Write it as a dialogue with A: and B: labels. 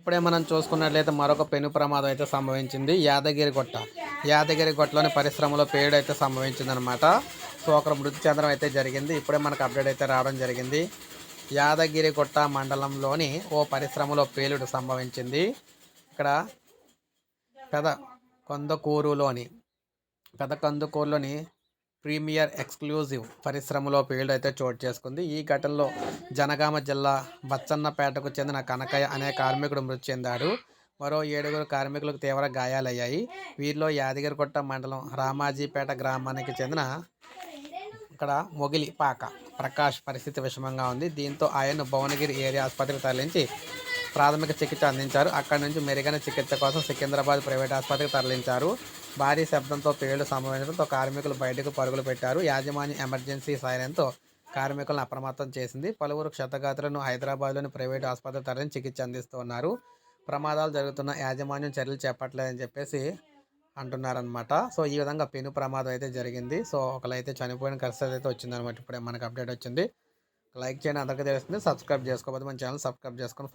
A: ఇప్పుడే మనం చూసుకున్నట్లయితే మరొక పెను ప్రమాదం అయితే సంభవించింది. యాదగిరి గుట్ట. యాదగిరి గుట్టలోని పరిశ్రమలో పేడు అయితే సంభవించింది అనమాట సో ఒకరు మృతి చెందడం అయితే జరిగింది. ఇప్పుడే మనకు అప్డేట్ అయితే రావడం జరిగింది. యాదగిరి గుట్ట మండలంలోని ఓ పరిశ్రమలో పేలుడు సంభవించింది. ఇక్కడ పెద కొందకూరులోని పెద కందుకూరులోని ప్రీమియర్ ఎక్స్క్లూజివ్ పరిశ్రమలో పేలుడు అయితే చోటు చేసుకుంది. ఈ ఘటనలో జనగామ జిల్లా బచ్చన్నపేటకు చెందిన కనకయ్య అనే కార్మికుడు మృతి చెందాడు. మరో ఏడుగురు కార్మికులకు తీవ్ర గాయాలయ్యాయి. వీరిలో యాదగిరిగుట్ట మండలం రామాజీపేట గ్రామానికి చెందిన ఇక్కడ మొగిలి పాక ప్రకాష్ పరిస్థితి విషమంగా ఉంది. దీంతో ఆయన్ను భువనగిరి ఏరియా ఆసుపత్రికి తరలించి ప్రాథమిక చికిత్స అందించారు. అక్కడి నుంచి మెరుగైన చికిత్స కోసం సికింద్రాబాద్ ప్రైవేట్ ఆసుపత్రికి తరలించారు. భారీ శబ్దంతో పేలుడు సంభవించడంతో కార్మికులు బయటకు పరుగులు పెట్టారు. యాజమాన్యం ఎమర్జెన్సీ సైలెన్తో కార్మికులను అప్రమత్తం చేసింది. పలువురు క్షతగాతులను హైదరాబాద్లోని ప్రైవేట్ ఆసుపత్రికి తరలించి చికిత్స అందిస్తున్నారు. ప్రమాదాలు జరుగుతున్న యాజమాన్యం చర్యలు చేపట్టలేదని చెప్పేసి అంటున్నారనమాట సో ఈ విధంగా పెను ప్రమాదం అయితే జరిగింది. సో ఒకరైతే చనిపోయిన పరిస్థితి అయితే వచ్చిందనమాట ఇప్పుడే మనకు అప్డేట్ వచ్చింది. లైక్ చేయండి. అందరికీ తెలుస్తుంది. సబ్స్క్రైబ్ చేసుకోకపోతే మన ఛానల్ సబ్స్క్రైబ్ చేసుకొని